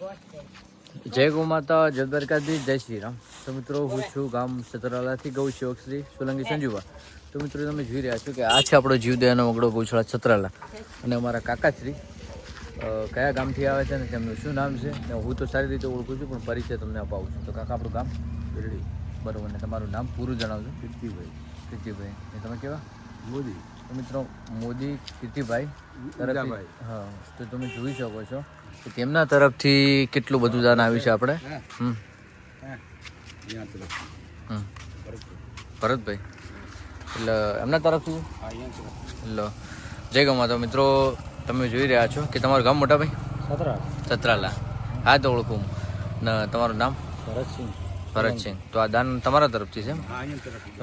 જય ગૌ માતા જય દ્વારકાધીશ જય શ્રી રામ તો મિત્રો હું છું ગામ સતરાલાથી ગૌ સેવક શ્રી સોલંકી સંજુવા તો મિત્રો તમે જોઈ રહ્યા છો કે આ છે આપણો જીવદયાનો મગડો ગૌશાળા છત્રાલા. અને અમારા કાકાશ્રી કયા ગામથી આવે છે ને તેમનું શું નામ છે ને હું તો સારી રીતે ઓળખું છું પણ પરિચય તમને અપાવું છું. તો કાકા આપણું ગામ બિરડી બરાબર ને તમારું નામ પૂરું જણાવજો. કીર્તિભાઈ કીર્તિભાઈ ને તમે કેવા? મોદી. તો મિત્રો મોદી કીર્તિભાઈ તરફથી હા તો તમે જોઈ શકો છો કે તેમના તરફથી કેટલું બધું દાન આવ્યું છે આપણે. હમ. ભરતભાઈ. એટલે એમના તરફથી? એટલે જય ગમા. તો મિત્રો તમે જોઈ રહ્યા છો કે તમારું ગામ મોટા ભાઈ? સતરા. સતરાલા. હા તો ઓળખું. ને તમારું નામ? ભરતસિંહ. ભરતસિંહ. તો આ દાન તમારા તરફથી છે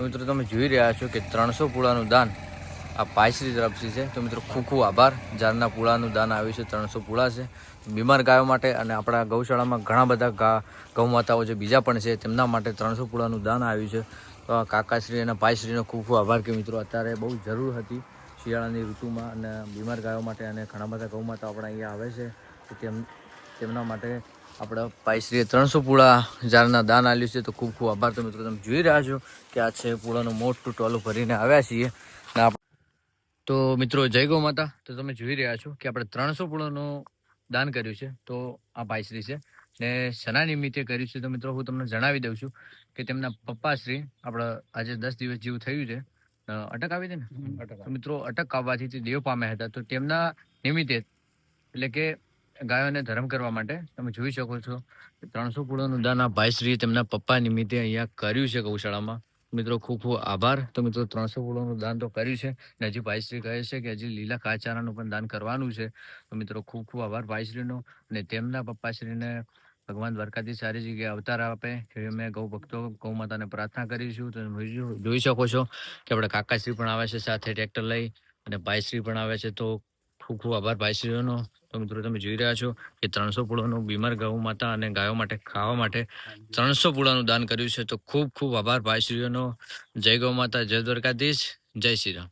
મિત્રો તમે જોઈ રહ્યા છો કે ત્રણસો પૂળાનું દાન આ પાયશ્રી તરફથી છે. તો મિત્રો ખૂબ ખૂબ આભાર. જારના પૂળાનું દાન આવ્યું છે. ત્રણસો પૂળા છે. બીમાર ગાયો માટે અને આપણા ગૌશાળામાં ઘણા બધા ગા, ગૌમાતાઓ જે બીજા પણ છે. તેમના માટે ત્રણસો પૂળાનું દાન આવ્યું છે. તો કાકાશ્રી અને પાયશ્રીનો ખૂબ ખૂબ આભાર કે મિત્રો અત્યારે બહુ જરૂર હતી શિયાળાની ઋતુમાં અને બીમાર ગાયો માટે અને ઘણા બધા ગૌમાતા આપણા અહીંયા આવે છે. તો તેમ, તેમના માટે આપણા પાયશ્રીએ ત્રણસો પૂળા જારના દાન આપ્યું છે. તો ખૂબ ખૂબ આભાર. તો મિત્રો તમે જોઈ રહ્યા છો કે આ છે પૂળાનું મોટું ટોલું ભરીને આવ્યા છીએ. તો મિત્રો જય ગૌ માતા. તો તમે જોઈ રહ્યા છો કે આપણે ત્રણસો પૂળાનું દાન કર્યું છે. તો આ ભાઈશ્રી છે ને શના નિમિત્તે કર્યું છે. તો મિત્રો હું તમને જણાવી દઉં છું કે તેમના પપ્પાશ્રી આપણા આજે દસ દિવસ જેવું થયું છે. અટક આવી હતી ને? તો મિત્રો અટક આવવાથી તે દેવ પામ્યા હતા. તો તેમના નિમિત્તે એટલે કે ગાયોને ધર્મ કરવા માટે તમે જોઈ શકો છો કે ત્રણસો કુળોનું દાન આ ભાઈશ્રીએ તેમના પપ્પા નિમિત્તે અહીંયા કર્યું છે ગૌશાળામાં. મિત્રો, ખૂબ ખૂબ આભાર. તો મિત્રો, ત્રણસો ફૂલોનું દાન તો કર્યું છે ને હજી ભાઈશ્રી કહે છે કે હજી લીલા કાચારાનું પણ દાન કરવાનું છે. તો મિત્રો, ખૂબ ખૂબ આભાર ભાઈશ્રીનો અને તેમના પપ્પાશ્રીને ભગવાન દ્વારકાથી સારી જગ્યાએ અવતાર આપે કે અમે ગૌ ભક્તો, ગૌ માતાને પ્રાર્થના કરીશું તો જોઈ શકો છો કે આપણે કાકાશ્રી પણ આવે છે સાથે ટ્રેક્ટર લઈ અને ભાઈશ્રી પણ આવે છે. તો ખૂબ ખૂબ આભાર. ભાઈશ્રીઓનો તો મિત્રો તમે જોઈ રહ્યા છો કે ત્રણસો પૂળોનું બીમાર ગૌ માતા અને ગાયો માટે ખાવા માટે ત્રણસો પૂળાનું દાન કર્યું છે. તો ખૂબ ખૂબ આભાર ભાઈશ્રીઓનો જય ગૌ માતા જય દ્વારકાધીશ જય શ્રી રામ.